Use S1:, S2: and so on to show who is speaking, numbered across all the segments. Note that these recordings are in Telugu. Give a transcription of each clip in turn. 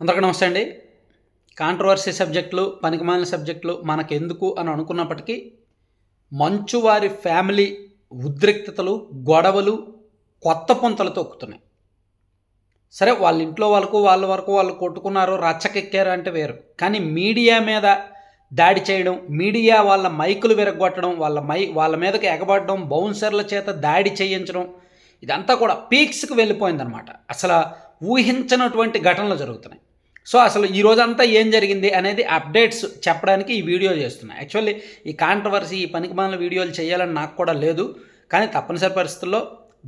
S1: అందరికీ నమస్తే అండి. కాంట్రవర్సీ సబ్జెక్టులు పనికిమాలిన సబ్జెక్టులు మనకెందుకు అని అనుకున్నప్పటికీ మంచు వారి ఫ్యామిలీ ఉద్రిక్తతలు గొడవలు కొత్త పుంతలు తొక్కుతున్నాయి. సరే వాళ్ళ ఇంట్లో వాళ్ళకు వాళ్ళ వరకు వాళ్ళు కొట్టుకున్నారు రచ్చకెక్కారు అంటే వేరు. కానీ మీడియా మీద దాడి చేయడం మీడియా వాళ్ళ మైకులు విరగొట్టడం వాళ్ళ మై వాళ్ళ మీదకి ఎగబడడం బౌన్సర్ల చేత దాడి చేయించడం ఇదంతా కూడా పీక్స్కి వెళ్ళిపోయిందనమాట అసలు ఊహించినటువంటి ఘటనలు జరుగుతున్నాయి. సో అసలు ఈ రోజంతా ఏం జరిగింది అనేది అప్డేట్స్ చెప్పడానికి ఈ వీడియో చేస్తున్నా. యాక్చువల్లీ ఈ కాంట్రవర్సీ ఈ పనికి మనల వీడియోలు చేయాలని నాకు కూడా లేదు. కానీ తప్పనిసరి పరిస్థితుల్లో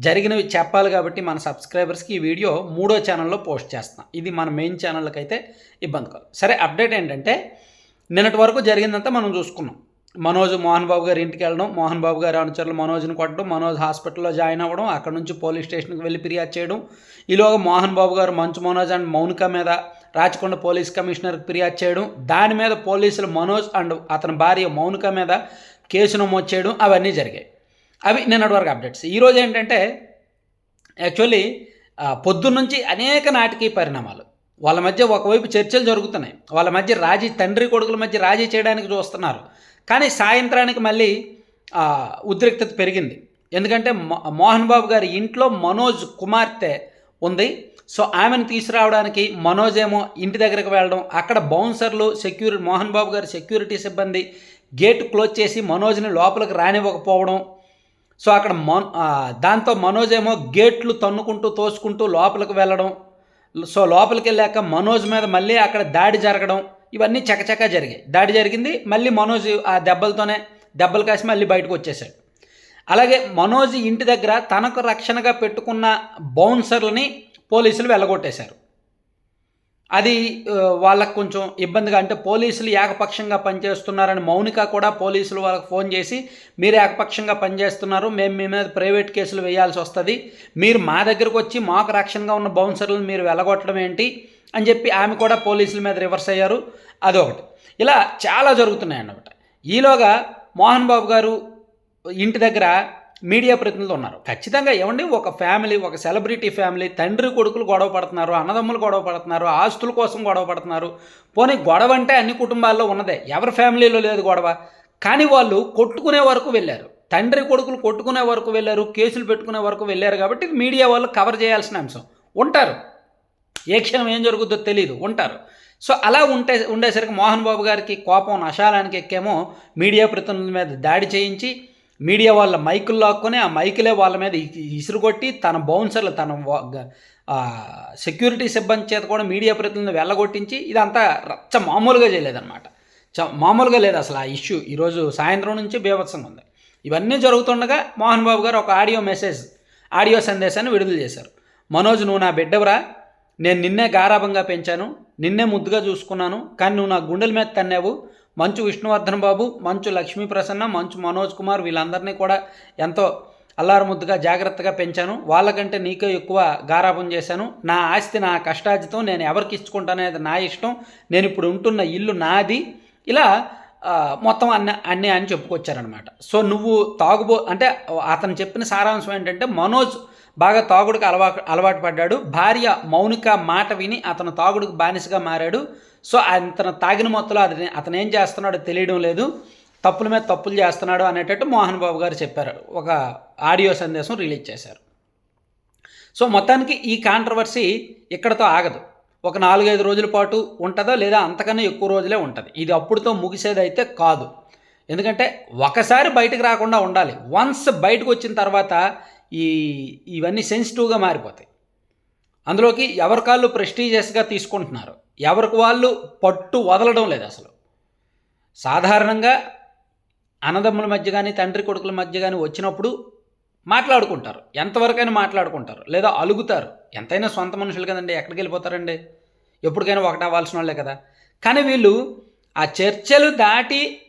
S1: జరిగినవి చెప్పాలి కాబట్టి మన సబ్స్క్రైబర్స్కి ఈ వీడియో మూడో ఛానల్లో పోస్ట్ చేస్తాం ఇది మన మెయిన్ ఛానళ్ళకి అయితే ఇబ్బంది కాదు. సరే అప్డేట్ ఏంటంటే నిన్నటి వరకు జరిగిందంతా మనం చూసుకున్నాం. మనోజ్ మోహన్ బాబు గారి ఇంటికి వెళ్ళడం మోహన్ బాబు గారి అనుచరులు మనోజ్ని కొట్టడం మనోజ్ హాస్పిటల్లో జాయిన్ అవ్వడం అక్కడ నుంచి పోలీస్ స్టేషన్కి వెళ్ళి ఫిర్యాదు చేయడం ఈలోగా మోహన్ బాబు గారు మంచు మనోజ్ అండ్ మౌనిక మీద రాచకొండ పోలీస్ కమిషనర్కి ఫిర్యాదు చేయడం దాని మీద పోలీసులు మనోజ్ అండ్ అతని భార్య మౌనిక మీద కేసు నమోదు చేయడం అవన్నీ జరిగాయి. అవి నిన్నటి వరకు అప్డేట్స్. ఈరోజు ఏంటంటే యాక్చువల్లీ పొద్దున్నుంచి అనేక నాటకీయ పరిణామాలు. వాళ్ళ మధ్య ఒకవైపు చర్చలు జరుగుతున్నాయి. వాళ్ళ మధ్య రాజీ తండ్రి కొడుకుల మధ్య రాజీ చేయడానికి చూస్తున్నారు. కానీ సాయంత్రానికి మళ్ళీ ఉద్రిక్తత పెరిగింది. ఎందుకంటే మో- మోహన్ బాబు గారి ఇంట్లో మనోజ్ కుమార్తె ఉంది. సో ఆమెను తీసుకురావడానికి మనోజ్ ఏమో ఇంటి దగ్గరకు వెళ్ళడం అక్కడ బౌన్సర్లు సెక్యూరిటీ మోహన్ బాబు గారి సెక్యూరిటీ సిబ్బంది గేట్ క్లోజ్ చేసి మనోజ్ని లోపలికి రానివ్వకపోవడం. సో అక్కడ మన్ దాంతో మనోజ్ ఏమో గేట్లు తన్నుకుంటూ తోసుకుంటూ లోపలికి వెళ్ళడం. సో లోపలికి వెళ్ళాక మనోజ్ మీద మళ్ళీ అక్కడ దాడి జరగడం. ఇవన్నీ చకచకా జరిగాయి. దాడి జరిగింది. మళ్ళీ మనోజ్ ఆ దెబ్బలతోనే దెబ్బలు కాసి మళ్ళీ బయటకు వచ్చేసాడు అలాగే మనోజ్ ఇంటి దగ్గర తనకు రక్షణగా పెట్టుకున్న బౌన్సర్లని పోలీసులు వెళ్ళగొట్టేశారు. అది వాళ్ళకు కొంచెం ఇబ్బందిగా అంటే పోలీసులు ఏకపక్షంగా పనిచేస్తున్నారని మౌనిక కూడా పోలీసులు వాళ్ళకి ఫోన్ చేసి మీరు ఏకపక్షంగా పనిచేస్తున్నారు మేము మీ మీద ప్రైవేట్ కేసులు వేయాల్సి వస్తుంది మీరు మా దగ్గరకు వచ్చి మాకు రక్షణగా ఉన్న బౌన్సర్లను మీరు వెళ్ళగొట్టడం ఏంటి? అని చెప్పి ఆమె కూడా పోలీసుల మీద రివర్స్ అయ్యారు. అదొకటి. ఇలా చాలా జరుగుతున్నాయి అన్నమాట ఈలోగా మోహన్ బాబు గారు ఇంటి దగ్గర మీడియా ప్రతినిధులు ఉన్నారు. ఖచ్చితంగా ఏమండి? ఒక ఫ్యామిలీ ఒక సెలబ్రిటీ ఫ్యామిలీ తండ్రి కొడుకులు గొడవ పడుతున్నారు అన్నదమ్ములు గొడవ పడుతున్నారు ఆస్తుల కోసం గొడవ పడుతున్నారు. పోనీ గొడవ అంటే అన్ని కుటుంబాల్లో ఉన్నదే. ఎవరి ఫ్యామిలీలో లేదు గొడవ. కానీ వాళ్ళు కొట్టుకునే వరకు వెళ్ళారు. తండ్రి కొడుకులు కొట్టుకునే వరకు వెళ్ళారు కేసులు పెట్టుకునే వరకు వెళ్ళారు కాబట్టి మీడియా వాళ్ళు కవర్ చేయాల్సిన అంశం. ఉంటారు. ఏ క్షణం ఏం జరుగుతుందో తెలియదు ఉంటారు. సో అలా ఉంటే ఉండేసరికి మోహన్ బాబు గారికి కోపం నశాలానికి ఎక్కేమో మీడియా ప్రతినిధుల మీద దాడి చేయించి మీడియా వాళ్ళ మైకులు లాక్కొని ఆ మైకులే వాళ్ళ మీద ఇసురుగొట్టి తన బౌన్సర్లు తన సెక్యూరిటీ సిబ్బంది చేత కూడా మీడియా ప్రతినిధులను వెళ్ళగొట్టించి ఇదంతా రచ్చ మామూలుగా చేయలేదన్నమాట. చ మామూలుగా లేదు అసలు ఆ ఇష్యూ. ఈరోజు సాయంత్రం నుంచి బీభత్సంగా ఉంది. ఇవన్నీ జరుగుతుండగా మోహన్ బాబు గారు ఒక ఆడియో మెసేజ్ ఆడియో సందేశాన్ని విడుదల చేశారు. మనోజ్ నువ్వు నా బిడ్డవరా. నేను నిన్నే గారాభంగా పెంచాను. నిన్నే ముద్దుగా చూసుకున్నాను. కానీ నువ్వు నా గుండెల మీద తన్నావు. మంచు విష్ణువర్ధన్ బాబు మంచు లక్ష్మీ ప్రసన్న మంచు మనోజ్ కుమార్ వీళ్ళందరినీ కూడా ఎంతో అల్లారముద్దుగా జాగ్రత్తగా పెంచాను. వాళ్ళకంటే నీకే ఎక్కువ గారాభం చేశాను. నా ఆస్తి నా కష్టాజితం నేను ఎవరికి ఇచ్చుకుంటాననేది నా ఇష్టం. నేను ఇప్పుడు ఉంటున్న ఇల్లు నాది. ఇలా మొత్తం అన్న అన్నీ అని చెప్పుకొచ్చారనమాట సో నువ్వు తాగుబో అంటే అతను చెప్పిన సారాంశం ఏంటంటే మనోజ్ బాగా తాగుడుకు అలవాటు అలవాటు పడ్డాడు. భార్య మౌనిక మాట విని అతను తాగుడుకు బానిసగా మారాడు. సో అతను తాగిన మొత్తంలో అతను అతను ఏం చేస్తున్నాడో తెలియడం లేదు. తప్పుల మీద తప్పులు చేస్తున్నాడు అనేటట్టు మోహన్ బాబు గారు చెప్పారు. ఒక ఆడియో సందేశం రిలీజ్ చేశారు. సో మొత్తానికి ఈ కాంట్రవర్సీ ఇక్కడతో ఆగదు. ఒక నాలుగైదు రోజుల పాటు ఉంటుందో లేదా అంతకన్నా ఎక్కువ రోజులే ఉంటుంది. ఇది అప్పుడుతో ముగిసేది అయితే కాదు. ఎందుకంటే ఒకసారి బయటకు రాకుండా ఉండాలి. వన్స్ బయటకు వచ్చిన తర్వాత ఈ ఇవన్నీ సెన్సిటివ్గా మారిపోతాయి. అందులోకి ఎవరి కాళ్ళు ప్రెస్టీజియస్గా తీసుకుంటున్నారు ఎవరికి వాళ్ళు పట్టు వదలడం లేదు అసలు. సాధారణంగా అన్నదమ్ముల మధ్య కానీ తండ్రి కొడుకుల మధ్య కానీ వచ్చినప్పుడు మాట్లాడుకుంటారు. ఎంతవరకైనా మాట్లాడుకుంటారు. లేదా అలుగుతారు. ఎంతైనా సొంత మనుషులు కదండి ఎక్కడికి వెళ్ళిపోతారండి ఎప్పటికైనా ఒకటి అవ్వాల్సిన వాళ్ళే కదా. కానీ వీళ్ళు ఆ చర్చలు దాటి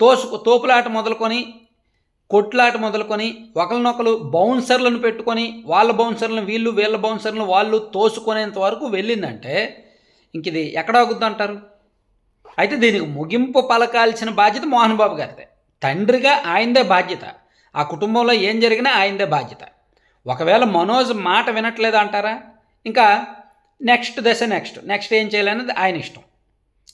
S1: తోసు తోపులాట మొదలుకొని కొట్లాట మొదలుకొని ఒకరినొకరు బౌన్సర్లను పెట్టుకొని వాళ్ళ బౌన్సర్లను వీళ్ళు వీళ్ళ బౌన్సర్లను వాళ్ళు తోసుకునేంత వరకు వెళ్ళిందంటే ఇంక ఇది ఎక్కడ అవుతుందంటారు అయితే దీనికి ముగింపు పలకాల్సిన బాధ్యత మోహన్ బాబు గారిదే. తండ్రిగా ఆయనదే బాధ్యత. ఆ కుటుంబంలో ఏం జరిగినా ఆయనదే బాధ్యత. ఒకవేళ మనోజ్ మాట వినట్లేదు అంటారా ఇంకా నెక్స్ట్ దశ నెక్స్ట్. నెక్స్ట్ ఏం చేయాలనేది ఆయన ఇష్టం.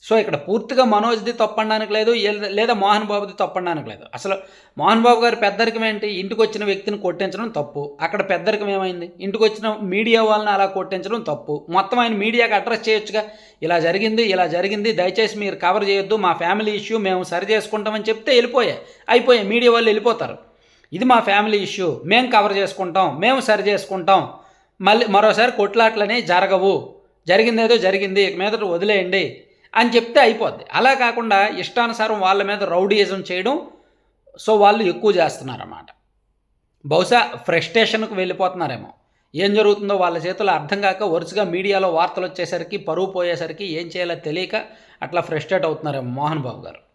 S1: సో ఇక్కడ పూర్తిగా మనోజ్ది తప్పనడానికి లేదు లేదా మోహన్ బాబుది తప్పనడానికి లేదు. అసలు మోహన్ బాబు గారి పెద్దరికం ఏంటి? ఇంటికి వచ్చిన వ్యక్తిని కొట్టించడం తప్పు. అక్కడ పెద్దరికం ఏమైంది? ఇంటికి వచ్చిన మీడియా వాళ్ళని అలా కొట్టించడం తప్పు. మొత్తం ఆయన మీడియాకి అడ్రస్ చేయొచ్చుగా. ఇలా జరిగింది ఇలా జరిగింది దయచేసి మీరు కవర్ చేయొద్దు మా ఫ్యామిలీ ఇష్యూ మేము సరి చేసుకుంటామని చెప్తే వెళ్ళిపోయాయి అయిపోయాయి మీడియా వాళ్ళు వెళ్ళిపోతారు. ఇది మా ఫ్యామిలీ ఇష్యూ మేము కవర్ చేసుకుంటాం మేము సరి చేసుకుంటాం. మళ్ళీ మరోసారి కొట్లాట్లనే జరగవు. జరిగిందేదో జరిగింది ఇక మీదట వదిలేయండి. అని చెప్తే అయిపోద్ది. అలా కాకుండా ఇష్టానుసారం వాళ్ళ మీద రౌడీయిజం చేయడం సో వాళ్ళు ఎక్కువ చేస్తున్నారన్నమాట. బహుశా ఫ్రస్ట్రేషన్కు వెళ్ళిపోతున్నారేమో. ఏం జరుగుతుందో వాళ్ళ చేతులు అర్థం కాక వరుసగా మీడియాలో వార్తలు వచ్చేసరికి పరువు పోయేసరికి ఏం చేయాలో తెలియక అట్లా ఫ్రస్ట్రేట్ అవుతున్నారేమో మోహన్ బాబు గారు.